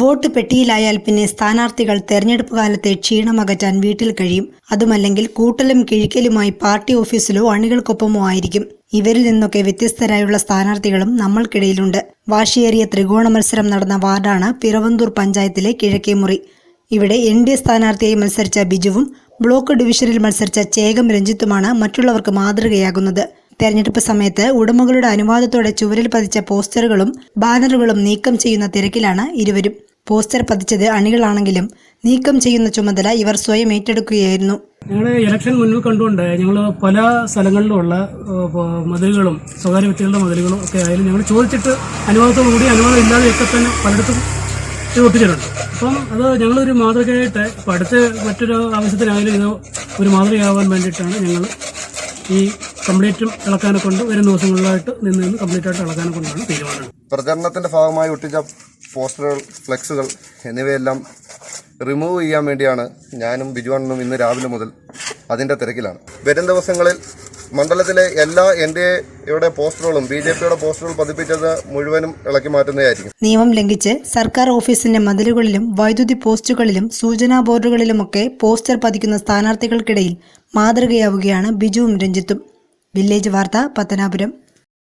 Vote പെട്ടിയിലായാൽ പിന്നെ സ്ഥാനാർത്ഥികൾ തെരഞ്ഞെടുപ്പ് കാലത്തെ ക്ഷീണമകറ്റാൻ വീട്ടിൽ കഴിയും. അതുമല്ലെങ്കിൽ കൂട്ടലും കിഴിക്കലുമായി പാർട്ടി ഓഫീസിലോ അണികൾക്കൊപ്പമോ ആയിരിക്കും. ഇവരിൽ നിന്നൊക്കെ വ്യത്യസ്തരായുള്ള സ്ഥാനാർത്ഥികളും നമ്മൾക്കിടയിലുണ്ട്. വാശിയേറിയ ത്രികോണ മത്സരം നടന്ന വാർഡാണ് പിറവന്തൂർ പഞ്ചായത്തിലെ കിഴക്കേമുറി. ഇവിടെ എൻ ഡി എ സ്ഥാനാർത്ഥിയായി മത്സരിച്ച ബിജുവും ബ്ലോക്ക് ഡിവിഷനിൽ മത്സരിച്ച ചേകം രഞ്ജിത്തുമാണ് മറ്റുള്ളവർക്ക് മാതൃകയാകുന്നത്. തെരഞ്ഞെടുപ്പ് സമയത്ത് ഉടമകളുടെ അനുവാദത്തോടെ ചുവരിൽ പതിച്ച പോസ്റ്ററുകളും ബാനറുകളും നീക്കം ചെയ്യുന്ന തിരക്കിലാണ് ഇരുവരും. പോസ്റ്റർ പതിച്ചത് അണികളാണെങ്കിലും നീക്കം ചെയ്യുന്ന ചുമതല ഇവർ സ്വയം ഏറ്റെടുക്കുകയായിരുന്നു. ഞങ്ങൾ ഇലക്ഷൻ മുന്നിൽ കണ്ടുകൊണ്ട് ഞങ്ങൾ പല സ്ഥലങ്ങളിലുള്ള മതിലുകളും സ്വകാര്യ വ്യക്തികളുടെ മതിലുകളും ഒക്കെ ആയാലും ഞങ്ങൾ ചോദിച്ചിട്ട് അനുവാദത്തോടുകൂടി അനുവാദം ഇല്ലാതെയൊക്കെ തന്നെ പലയിടത്തും ഒട്ടിച്ചിട്ടുണ്ട് അപ്പം അത് ഞങ്ങളൊരു മാതൃകയായിട്ട് ഇപ്പം അടുത്ത് മറ്റൊരു ആവശ്യത്തിനായാലും ഇത് ഒരു മാതൃകയാവാൻ വേണ്ടിയിട്ടാണ് ഞങ്ങൾ ഈ കംപ്ലീറ്റും ഇളക്കാനെ കൊണ്ട് വരും ദിവസങ്ങളിലായിട്ട് നിന്ന് നിന്ന് കംപ്ലീറ്റ് ആയിട്ട് ഇളക്കാനെ കൊണ്ടാണ് തീരുമാനം. പ്രചരണത്തിന്റെ ഭാഗമായി ഒട്ടിച്ച പോസ്റ്ററുകൾ ഫ്ലെക്സുകൾ എന്നിവയെല്ലാം റിമൂവ് ചെയ്യാൻ വേണ്ടിയാണ് ഞാനും ബിജുവണ്ണനും ഇന്ന് രാവിലെ മുതൽ അതിന്റെ തിരക്കിലാണ്. വരും ദിവസങ്ങളിൽ മണ്ഡലത്തിലെ എല്ലാ എൻ ഡി എയുടെ പോസ്റ്ററുകളും ബി ജെ പിയുടെ പോസ്റ്ററുകൾ പതിപ്പിച്ചത് മുഴുവനും ഇളക്കി മാറ്റുന്നതായിരിക്കും. നിയമം ലംഘിച്ച് സർക്കാർ ഓഫീസിന്റെ മതിലുകളിലും വൈദ്യുതി പോസ്റ്റുകളിലും സൂചനാ ബോർഡുകളിലുമൊക്കെ പോസ്റ്റർ പതിക്കുന്ന സ്ഥാനാർത്ഥികൾക്കിടയിൽ മാതൃകയാവുകയാണ് ബിജുവും രഞ്ജിത്തും. വില്ലേജ് വാർത്ത പത്തനാപുരം.